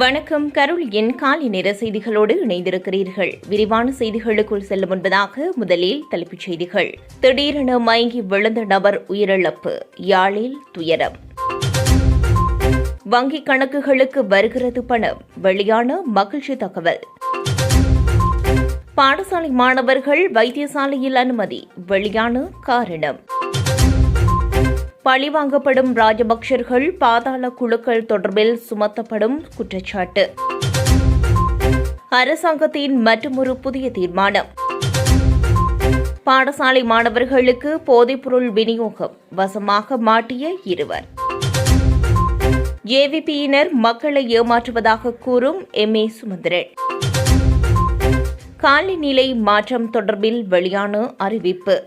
வணக்கம். கருள் என் காலை நேர செய்திகளோடு இணைந்திருக்கிறீர்கள். விரிவான செய்திகளுக்குள் செல்ல முன்பதாக முதலில் தலைப்புச் செய்திகள். திடீரென மயங்கி விழுந்த நபர் உயிரிழப்பு. யாழில் துயரம். வங்கிக் கணக்குகளுக்கு வருகிறது பணம். வெளியான மகிழ்ச்சி தகவல். பாடசாலை மாணவர்கள் வைத்தியசாலையில் அனுமதி. வெளியான காரணம். பழிவாங்கப்படும் ராஜபக்சர்கள் பாதாள குழுக்கள் தொடர்பில் சுமத்தப்படும் குற்றச்சாட்டு. அரசாங்கத்தின் மற்றொரு புதிய தீர்மானம். பாடசாலை மாணவர்களுக்கு போதைப்பொருள் விநியோகம் வசமாக மாட்டிய இருவர். ஏவிபியினர் மக்களை ஏமாற்றுவதாக கூறும் எம். ஏ. சுமந்திரன். காலநிலை மாற்றம் தொடர்பில் வெளியான அறிவிப்பு.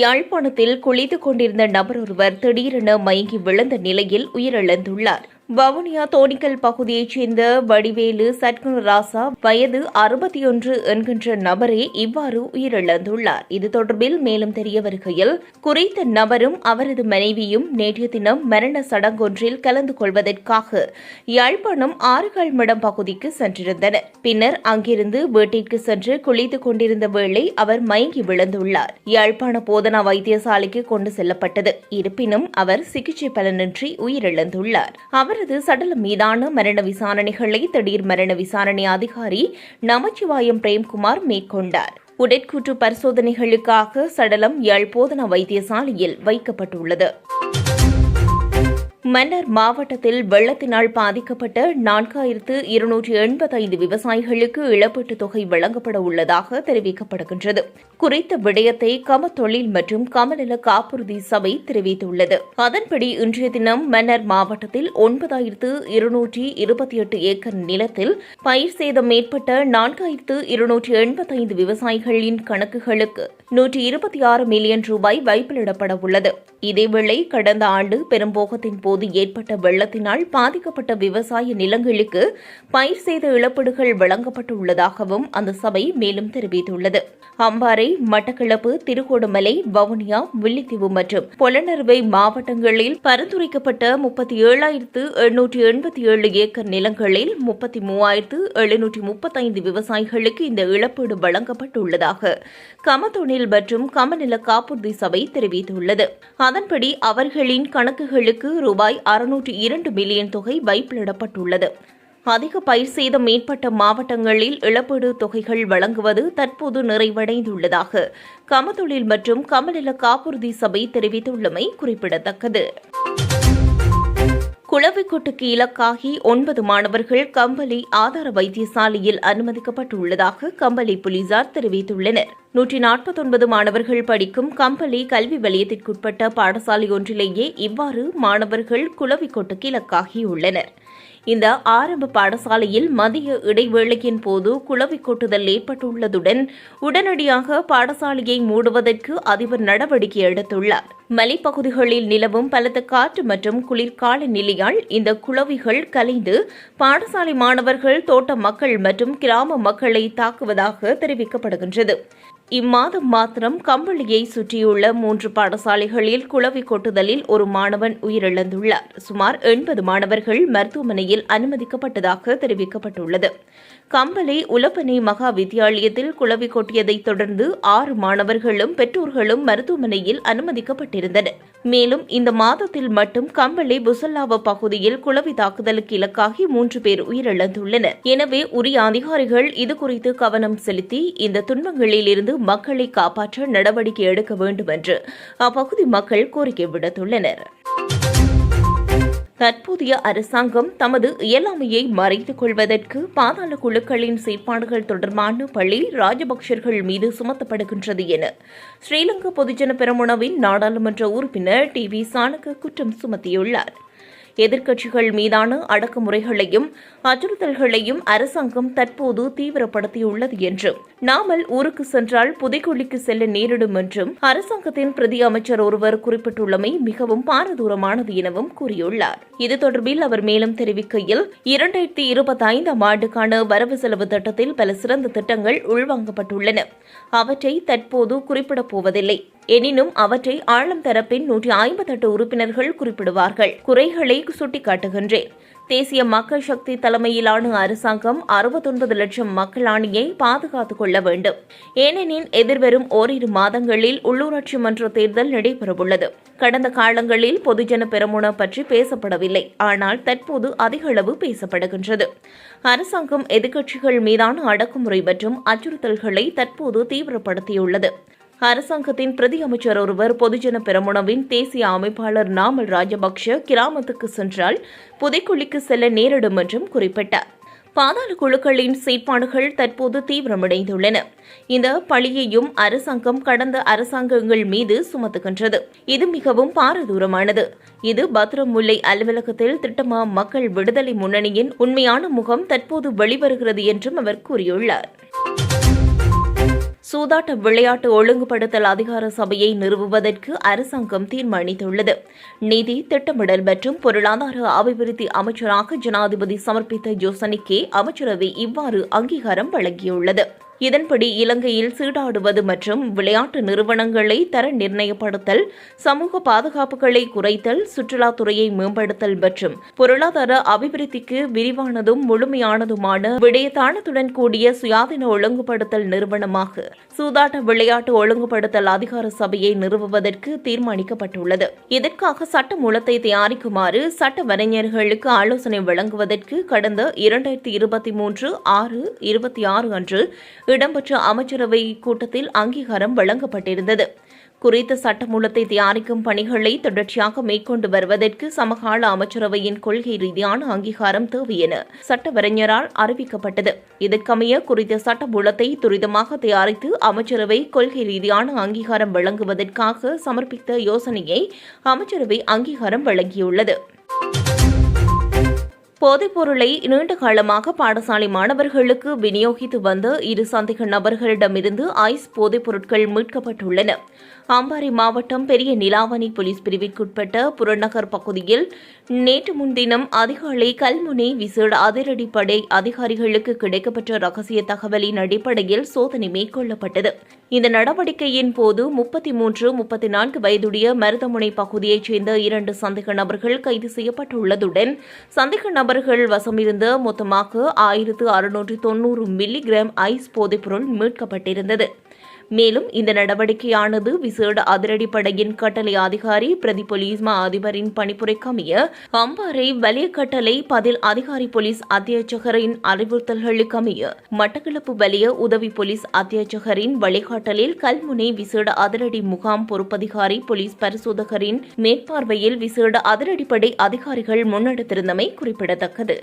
யாழ்ப்பாணத்தில் குளித்துக் கொண்டிருந்த நபர் ஒருவர் திடீரென மயங்கி விழுந்த நிலையில் உயிரிழந்துள்ளார். வவுனியா தோணிக்கல் பகுதியைச் சேர்ந்த வடிவேலு சட்குண ராசா வயது அறுபத்தி ஒன்று என்கின்ற நபரே இவ்வாறு உயிரிழந்துள்ளார். இது தொடர்பில் மேலும் தெரிய வருகையில் குறித்த நபரும் அவரது மனைவியும் நேற்றைய தினம் மரண சடங்கொன்றில் கலந்து கொள்வதற்காக யாழ்ப்பாணம் ஆறுகால்மடம் பகுதிக்கு சென்றிருந்தனர். பின்னர் அங்கிருந்து வீட்டிற்கு சென்று குளித்துக் கொண்டிருந்த வேளை அவர் மயங்கி விழுந்துள்ளார். யாழ்ப்பாண போதனா வைத்தியசாலைக்கு கொண்டு செல்லப்பட்டது. இருப்பினும் அவர் சிகிச்சை பலனின்றி உயிரிழந்துள்ளார். அவரது சடலம் மீதான மரண விசாரணைகளை திடீர் மரண விசாரணை அதிகாரி நமச்சிவாயம் பிரேம்குமார் மேற்கொண்டார். உடற்கூற்று பரிசோதனைகளுக்காக சடலம் யாழ் போதனா வைத்தியசாலையில் வைக்கப்பட்டுள்ளது. மன்னர் மாவட்டத்தில் வெள்ளத்தினால் பாதிக்கப்பட்ட நான்காயிரத்து இருநூற்றி எண்பத்தைந்து விவசாயிகளுக்கு இழப்பீட்டுத் தொகை வழங்கப்பட உள்ளதாக தெரிவிக்கப்படுகின்றது. குறித்த விடயத்தை கம தொழில் மற்றும் கமநல காப்புறுதி சபை தெரிவித்துள்ளது. அதன்படி இன்றைய தினம் மன்னர் மாவட்டத்தில் ஒன்பதாயிரத்து இருநூற்றி இருபத்தி எட்டு ஏக்கர் நிலத்தில் பயிர் சேதம் ஏற்பட்ட நான்காயிரத்து இருநூற்றி எண்பத்தைந்து விவசாயிகளின் கணக்குகளுக்கு நூற்றி இருபத்தி ஆறு மில்லியன் ரூபாய் வைப்பிலிடப்பட உள்ளது. இதேவேளை கடந்த ஆண்டு பெரும்போகத்தின் போது ஏற்பட்ட வெள்ளத்தினால் பாதிக்கப்பட்ட விவசாய நிலங்களுக்கு பயிர் செய்த இழப்பீடுகள் வழங்கப்பட்டுள்ளதாகவும் அந்த சபை மேலும் தெரிவித்துள்ளது. அம்பாறை மட்டக்களப்பு திருகோணமலை வவுனியா வில்லித்தீவு மற்றும் பொலனறுவை மாவட்டங்களில் பரிந்துரைக்கப்பட்ட முப்பத்தி ஏழாயிரத்து எண்ணூற்றி எண்பத்தி ஏழு ஏக்கர் நிலங்களில் முப்பத்தி மூவாயிரத்து எழுநூற்றி முப்பத்தைந்து விவசாயிகளுக்கு இந்த இழப்பீடு வழங்கப்பட்டுள்ளதாக கமத்தொழில் மற்றும் கமநல காப்புறுதி சபை தெரிவித்துள்ளது. அதன்படி அவர்களின் கணக்குகளுக்கு ரூபாய் அறுநூற்று இரண்டு மில்லியன் தொகை வைப்பிலிடப்பட்டுள்ளது. அதிக பயிர் சேதம் ஏற்பட்ட மாவட்டங்களில் இழப்பீடு தொகைகள் வழங்குவது தற்போது நிறைவடைந்துள்ளதாக கமதொழில் மற்றும் கமநல காப்புறுதி சபை தெரிவித்துள்ளமை குறிப்பிடத்தக்கது. குளவிக்கொட்டுக்கு இலக்காகி ஒன்பது மாணவர்கள் கம்பளி ஆதார வைத்தியசாலையில் அனுமதிக்கப்பட்டுள்ளதாக கம்பளி போலீசார் தெரிவித்துள்ளனர். நூற்றி நாற்பத்தொன்பது மாணவர்கள் படிக்கும் கம்பளி கல்வி வலயத்திற்குட்பட்ட பாடசாலை ஒன்றிலேயே இவ்வாறு மாணவர்கள் குளவிக்கொட்டுக்கு இலக்காகியுள்ளனர். இந்த ஆரம்ப பாடசாலையில் மதிய இடைவேளையின் போது குளவி கொட்டுதல் ஏற்பட்டுள்ளதுடன் உடனடியாக பாடசாலையை மூடுவதற்கு அதிபர் நடவடிக்கை எடுத்துள்ளார். மலைப்பகுதிகளில் நிலவும் பலத்த காற்று மற்றும் குளிர்கால நிலையால் இந்த குளவிகள் கலைந்து பாடசாலை மாணவர்கள் தோட்ட மக்கள் மற்றும் கிராம மக்களை தாக்குவதாக தெரிவிக்கப்படுகின்றது. இம்மாதம் மாத்திரம் கம்பளியை சுற்றியுள்ள மூன்று பாடசாலைகளில் குளவி கொட்டுதலில் ஒரு மாணவன் உயிரிழந்துள்ளார். சுமார் எண்பது மாணவர்கள் மருத்துவமனையில் அனுமதிக்கப்பட்டதாக தெரிவிக்கப்பட்டுள்ளது. கம்பளை உலப்பனை மகா வித்தியாலயத்தில் குளவி கொட்டியதைத் தொடர்ந்து ஆறு மாணவர்களும் பெற்றோர்களும் மருத்துவமனையில் அனுமதிக்கப்பட்டிருந்தனர். மேலும் இந்த மாதத்தில் மட்டும் கம்பளை புசல்லாவ பகுதியில் குளவி தாக்குதலுக்கு இலக்காகி மூன்று பேர் உயிரிழந்துள்ளனர். எனவே உரிய அதிகாரிகள் இதுகுறித்து கவனம் செலுத்தி இந்த துன்பங்களிலிருந்து மக்களை காப்பாற்ற நடவடிக்கை எடுக்க வேண்டும் என்று அப்பகுதி மக்கள் கோரிக்கை விடுத்துள்ளனர். தற்போதைய அரசாங்கம் தமது இயலாமையை மறைத்துக் கொள்வதற்கு பாதாள குழுக்களின் செயற்பாடுகள் தொடர்பான பழி ராஜபக்சர்கள் மீது சுமத்தப்படுகின்றது என ஸ்ரீலங்கா பொதுஜன பெரமுனவின் நாடாளுமன்ற உறுப்பினர் டி வி சாணக்க குற்றம் சுமத்தியுள்ளார். எதிர்க்கட்சிகள் மீதான அடக்குமுறைகளையும் அச்சுறுத்தல்களையும் அரசாங்கம் தற்போது தீவிரப்படுத்தியுள்ளது என்றும் நாமல் ஊருக்கு சென்றால் புதைக்குழிக்கு செல்ல நேரிடும் என்றும் அரசாங்கத்தின் பிரதி அமைச்சர் ஒருவர் குறிப்பிட்டுள்ளமை மிகவும் பாரதூரமானது எனவும் கூறியுள்ளார். இது தொடர்பில் அவர் மேலும் தெரிவிக்கையில் இரண்டாயிரத்தி இருபத்தி ஐந்தாம் ஆண்டுக்கான வரவு செலவு திட்டத்தில் பல சிறந்த திட்டங்கள் உள்வாங்கப்பட்டுள்ளன. அவற்றை தற்போது குறிப்பிடப் போவதில்லை. எனினும் அவற்றை ஆளும் தரப்பின் நூற்றி ஐம்பத்தெட்டு உறுப்பினர்கள் குறிப்பிடுவார்கள். குறைகளை சுட்டிக்காட்டுகின்றேன். தேசிய மக்கள் சக்தி தலைமையிலான அரசாங்கம் அறுபத்தொன்பது லட்சம் மக்கள் அணியை பாதுகாத்துக் கொள்ள வேண்டும். ஏனெனில் எதிர்வரும் ஓரிரு மாதங்களில் உள்ளூராட்சி மன்ற தேர்தல் நடைபெறவுள்ளது. கடந்த காலங்களில் பொதுஜன பெருமுன பற்றி பேசப்படவில்லை. ஆனால் தற்போது அதிக அளவு பேசப்படுகின்றது. அரசாங்கம் எதிர்க்கட்சிகள் மீதான அடக்குமுறை மற்றும் அச்சுறுத்தல்களை தற்போது தீவிரப்படுத்தியுள்ளது. அரசாங்கத்தின் பிரதி அமைச்சர் ஒருவர் பொதுஜன பெரமுனவின் தேசிய அமைப்பாளர் நாமல் ராஜபக்ஷ கிராமத்துக்கு சென்றால் புதைக்குழிக்கு செல்ல நேரிடும் என்றும் குறிப்பிட்டார். பாதாள குழுக்களின் செயற்பாடுகள் தற்போது தீவிரமடைந்துள்ளன. இந்த பழியையும் அரசாங்கம் கடந்த அரசாங்கங்கள் மீது சுமத்துகின்றது. இது மிகவும் பாரதூரமானது. இது பத்ரமுல்லை அலுவலகத்தில் திட்டமா மக்கள் விடுதலை முன்னணியின் உண்மையான முகம் தற்போது வெளிவருகிறது என்றும் அவர் கூறியுள்ளார். சூதாட்ட விளையாட்டு ஒழுங்குபடுத்தல் அதிகார சபையை நிறுவுவதற்கு அரசாங்கம் தீர்மானித்துள்ளது. நிதி திட்டமிடல் மற்றும் பொருளாதார அபிவிருத்தி அமைச்சராக ஜனாதிபதி சமர்ப்பித்த யோசனைக்கே அமைச்சரவை இவ்வாறு அங்கீகாரம் வழங்கியுள்ளது. இதன்படி இலங்கையில் சீடாடுவது மற்றும் விளையாட்டு நிறுவனங்களை தர நிர்ணயப்படுத்தல் சமூக பாதுகாப்புகளை குறைத்தல் சுற்றுலாத்துறையை மேம்படுத்தல் மற்றும் பொருளாதார அபிவிருத்திக்கு விரிவானதும் முழுமையானதுமான விடயத்தானத்துடன் கூடிய சுயாதீன ஒழுங்குபடுத்தல் நிறுவனமாக சூதாட்ட விளையாட்டு ஒழுங்குபடுத்தல் அதிகார சபையை நிறுவுவதற்கு தீர்மானிக்கப்பட்டுள்ளது. இதற்காக சட்ட மூலத்தை தயாரிக்குமாறு சட்ட வரைஞர்களுக்கு ஆலோசனை வழங்குவதற்கு கடந்த இரண்டாயிரத்தி இருபத்தி மூன்று ஆறு இருபத்தி ஆறு அன்று இடம்பெற்ற அமைச்சரவை கூட்டத்தில் அங்கீகாரம் வழங்கப்பட்டிருந்தது. குறித்த சட்டமூலத்தை தயாரிக்கும் பணிகளை தொடர்ச்சியாக மேற்கொண்டு வருவதற்கு சமகால அமைச்சரவையின் கொள்கை ரீதியான அங்கீகாரம் தேவை என சட்டவரைஞரால் அறிவிக்கப்பட்டது. இதற்கமைய குறித்த சட்டமூலத்தை துரிதமாக தயாரித்து அமைச்சரவை கொள்கை ரீதியான அங்கீகாரம் வழங்குவதற்காக சமர்ப்பித்த யோசனையை அமைச்சரவை அங்கீகாரம் வழங்கியுள்ளது. போதைப் பொருளை நீண்ட காலமாக பாடசாலை மாணவர்களுக்கு விநியோகித்து வந்த இரு சந்தேக நபர்களிடமிருந்து ஐஸ் போதைப் பொருட்கள் மீட்கப்பட்டுள்ளன. அம்பாறை மாவட்டம் பெரிய நிலாவணி போலீஸ் பிரிவிற்குட்பட்ட புறநகர் பகுதியில் நேற்று முன்தினம் அதிகாலை கல்முனை விசேட அதிரடிப்படை அதிகாரிகளுக்கு கிடைக்கப்பட்ட ரகசிய தகவலின் அடிப்படையில் சோதனை மேற்கொள்ளப்பட்டது. இந்த நடவடிக்கையின் போது முப்பத்தி மூன்று முப்பத்தி நான்கு வயதுடைய மருதமுனை பகுதியைச் சேர்ந்த இரண்டு சந்தேக நபர்கள் கைது செய்யப்பட்டுள்ளதுடன் சந்தேக நபர்கள் வசமிருந்த மொத்தமாக ஆயிரத்து அறுநூற்று தொன்னூறு மில்லிகிராம் ஐஸ் போதைப்பொருள் மீட்கப்பட்டிருந்தது. மேலும் இந்த நடவடிக்கையானது விசேட அதிரடிப்படையின் கட்டளை அதிகாரி பிரதி போலீஸ் மா அதிபரின் பணிப்புரைக்கமைய அம்பாறை வலிய கட்டளை பதில் அதிகாரி போலீஸ் அத்தியட்சகரின் அறிவுறுத்தல்களுக்கமைய மட்டக்களப்பு வலிய உதவி போலீஸ் அத்தியட்சகரின் வழிகாட்டலில் கல்முனை விசேட அதிரடி முகாம் பொறுப்பதிகாரி போலீஸ் பரிசோதகரின் மேற்பார்வையில் விசேட அதிரடிப்படை அதிகாரிகள் முன்னெடுத்திருந்தமை குறிப்பிடத்தக்கது.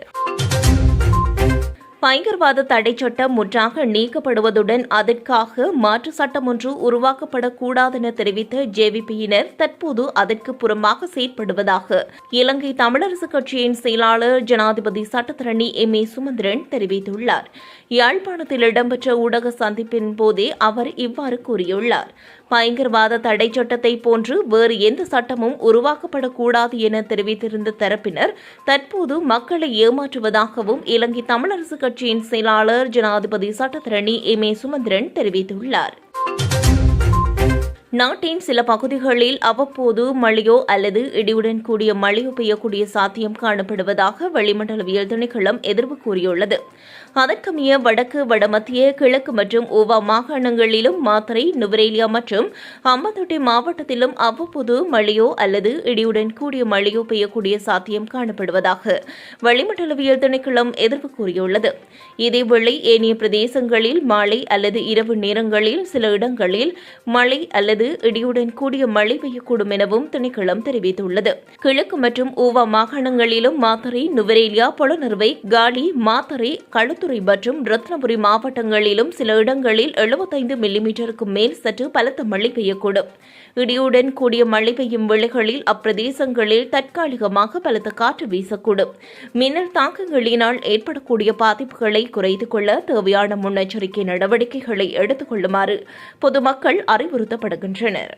பயங்கரவாத தடை சட்டம் முற்றாக நீக்கப்படுவதுடன் அதற்காக மாற்று சட்டம் ஒன்று உருவாக்கப்படக்கூடாதென தெரிவித்த ஜேவிபியினர் தற்போது அதற்கு புறமாக செயற்படுவதாக இலங்கை தமிழரசு கட்சியின் செயலாளர் ஜனாதிபதி சட்டத்தரணி எம் ஏ சுமந்திரன் தெரிவித்துள்ளார். யாழ்ப்பாணத்தில் இடம்பெற்ற ஊடக சந்திப்பின் போதே அவர் இவ்வாறு கூறியுள்ளார். பயங்கரவாத தடை சட்டத்தை போன்று வேறு எந்த சட்டமும் உருவாக்கப்படக்கூடாது என தெரிவித்திருந்த தரப்பினர் தற்போது மக்களை ஏமாற்றுவதாகவும் இலங்கை தமிழரசு கட்சியின் செயலாளர் ஜனாதிபதி சட்டத்தரணி எம். ஏ. சுமந்திரன் தெரிவித்துள்ளார். நாட்டின் சில பகுதிகளில் அவ்வப்போது மழையோ அல்லது இடியுடன் கூடிய மழையோ பெய்யக்கூடிய சாத்தியம் காணப்படுவதாக வளிமண்டலவியல் திணைக்களம் எதிர்வு கூறியுள்ளது. அதற்கமைய வடக்கு வடமத்திய கிழக்கு மற்றும் ஓவா மாகாணங்களிலும் மாத்தறை நுவரேலியா மற்றும் அம்பத்தொட்டி மாவட்டத்திலும் அவ்வப்போது மழையோ அல்லது இடியுடன் கூடிய மழையோ பெய்யக்கூடிய சாத்தியம் காணப்படுவதாக வளிமண்டலவியல் திணைக்களம் எதிர்ப்பு கூறியுள்ளது. இதேவேளை ஏனைய பிரதேசங்களில் மாலை அல்லது இரவு நேரங்களில் சில இடங்களில் மழை அல்லது இடியுடன் கூடிய மழை பெய்யக்கூடும் எனவும் திணைக்களம் தெரிவித்துள்ளது. கிழக்கு மற்றும் ஊவா மாகாணங்களிலும் மாத்தறை நுவரேலியா பொலனறுவை காலி மாத்தறை களுத்துறை மற்றும் ரத்னபுரி மாவட்டங்களிலும் சில இடங்களில் எழுபத்தைந்து மில்லிமீட்டருக்கு மேல் சற்று பலத்த மழை பெய்யக்கூடும். இடியுடன் கூடிய மழை பெய்யும் வேளைகளில் அப்பிரதேசங்களில் தற்காலிகமாக பலத்த காற்று வீசக்கூடும். மின்னல் தாக்கங்களினால் ஏற்படக்கூடிய பாதிப்புகளை குறைத்துக் கொள்ள தேவையான முன்னெச்சரிக்கை நடவடிக்கைகளை எடுத்துக் கொள்ளுமாறு பொதுமக்கள் அறிவுறுத்தப்படுகின்றனர்.